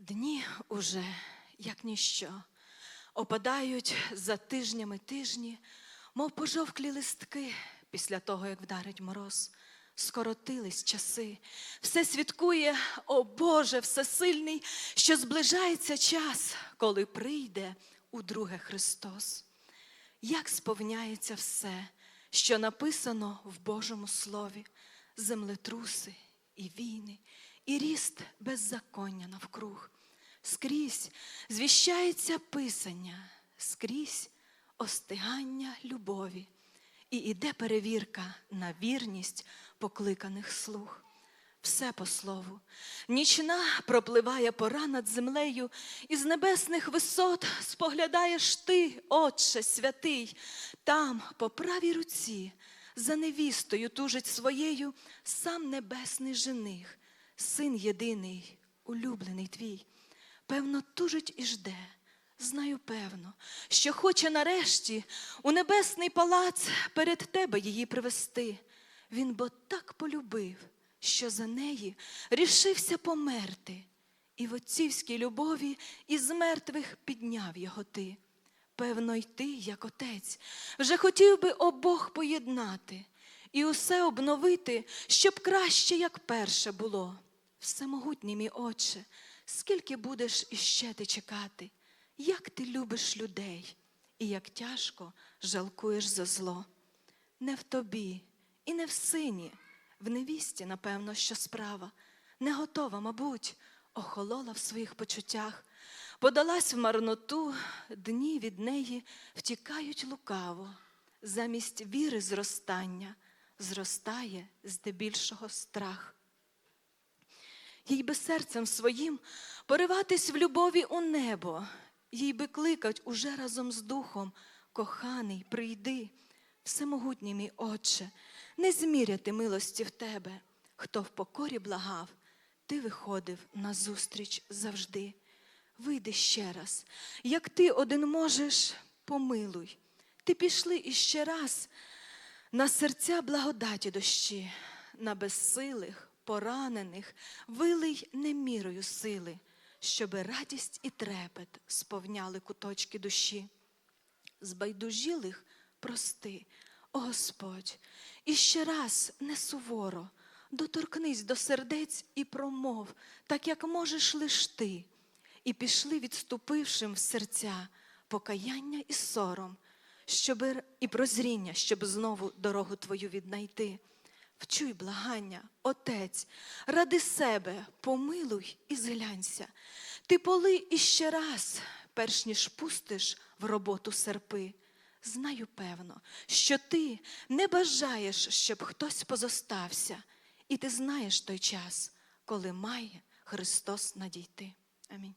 Дні уже, як ніщо, опадають за тижнями тижні, мов пожовклі листки після того, як вдарить мороз. Скоротились часи, все свідкує, о Боже, всесильний, що зближається час, коли прийде удруге Христос. Як сповняється все, що написано в Божому Слові, землетруси і війни, і ріст беззаконня навкруг. Скрізь звіщається писання, скрізь остигання любові, і іде перевірка на вірність покликаних слуг. Все по слову. Нічна пропливає пора над землею, і з небесних висот споглядаєш ти, Отче святий, там, по правій руці, за невістою тужить своєю сам небесний жених, син єдиний, улюблений твій. Певно, тужить і жде. Знаю певно, що хоче нарешті у небесний палац перед тебе її привести. Він бо так полюбив, що за неї рішився померти, і в отцівській любові із мертвих підняв його ти. Певно, й ти, як отець, вже хотів би обох поєднати і усе обновити, щоб краще, як перше було. Всемогутній мій отче, скільки будеш іще ти чекати, як ти любиш людей, і як тяжко жалкуєш за зло. Не в тобі і не в сині, в невісті, напевно, що справа, не готова, мабуть, охолола в своїх почуттях, подалась в марноту, дні від неї втікають лукаво, замість віри зростання зростає здебільшого страх. Їй би серцем своїм пориватись в любові у небо, їй би кликать уже разом з духом, коханий, прийди, всемогутній мій Отче, не зміряти милості в тебе, хто в покорі благав, ти виходив назустріч завжди. Вийди ще раз, як ти один можеш, помилуй. Ти пішли іще раз на серця благодаті дощі, на безсилих, поранених, вилий немірою сили, щоби радість і трепет сповняли куточки душі. Збайдужілих прости, о Господь, і ще раз не суворо, доторкнись до сердець і промов, так як можеш лиш ти, і пішли, відступившим в серця, покаяння і сором, щоби і прозріння, щоб знову дорогу твою віднайти. Вчуй благання, Отець, ради себе помилуй і зглянься. Ти поли іще раз, перш ніж пустиш в роботу серпи. Знаю певно, що ти не бажаєш, щоб хтось позостався, і ти знаєш той час, коли має Христос надійти. Амінь.